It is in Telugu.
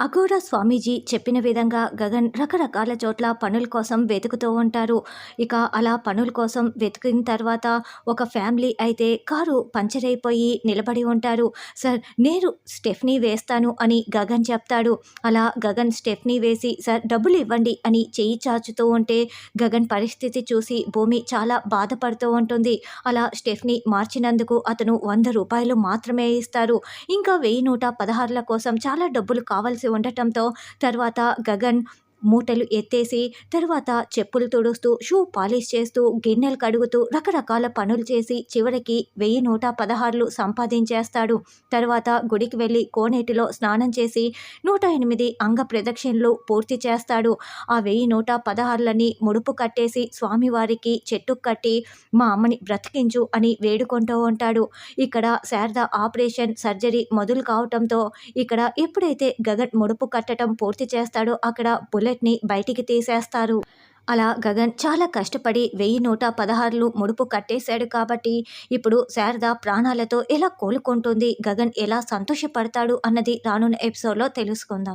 అఘోర స్వామీజీ చెప్పిన విధంగా గగన్ రకరకాల చోట్ల పనుల కోసం వెతుకుతూ ఉంటారు. ఇక అలా పనుల కోసం వెతికిన తర్వాత ఒక ఫ్యామిలీ అయితే కారు పంచర్ అయిపోయి నిలబడి ఉంటారు. సార్ నేను స్టెఫ్నీ వేస్తాను అని గగన్ చెప్తాడు. అలా గగన్ స్టెఫ్నీ వేసి సార్ డబ్బులు ఇవ్వండి అని చెయ్యి చాచుతూ ఉంటే గగన్ పరిస్థితి చూసి భూమి చాలా బాధపడుతూ ఉంటుంది. అలా స్టెఫ్నీ మార్చినందుకు అతను వంద రూపాయలు మాత్రమే ఇస్తారు. ఇంకా వెయ్యి నూట పదహారుల కోసం చాలా డబ్బులు కావాల్సి ఉండటంతో తర్వాత గగన్ మూటలు ఎత్తేసి తర్వాత చెప్పులు తుడుస్తూ షూ పాలిష్ చేస్తూ గిన్నెలు కడుగుతూ రకరకాల పనులు చేసి చివరికి వెయ్యి నూట పదహారులు సంపాదించేస్తాడు. తర్వాత గుడికి వెళ్ళి కోనేటిలో స్నానం చేసి నూట ఎనిమిది అంగ ప్రదక్షిణలు పూర్తి చేస్తాడు. ఆ వెయ్యి నూట పదహారులని ముడుపు కట్టేసి స్వామివారికి చెట్టు కట్టి మా అమ్మని బ్రతికించు అని వేడుకుంటూ ఉంటాడు. ఇక్కడ శారద ఆపరేషన్ సర్జరీ మొదలు కావటంతో ఇక్కడ ఎప్పుడైతే గగన్ ముడుపు కట్టడం పూర్తి చేస్తాడో అక్కడ బుల్లెట్ని బయటికి తీసేస్తారు. అలా గగన్ చాలా కష్టపడి వెయ్యి నూట పదహారులు ముడుపు కట్టేశాడు కాబట్టి ఇప్పుడు శారద ప్రాణాలతో ఎలా కోలుకుంటుంది? గగన్ ఎలా సంతోషపడతాడు అన్నది రానున్న ఎపిసోడ్లో తెలుసుకుందాం.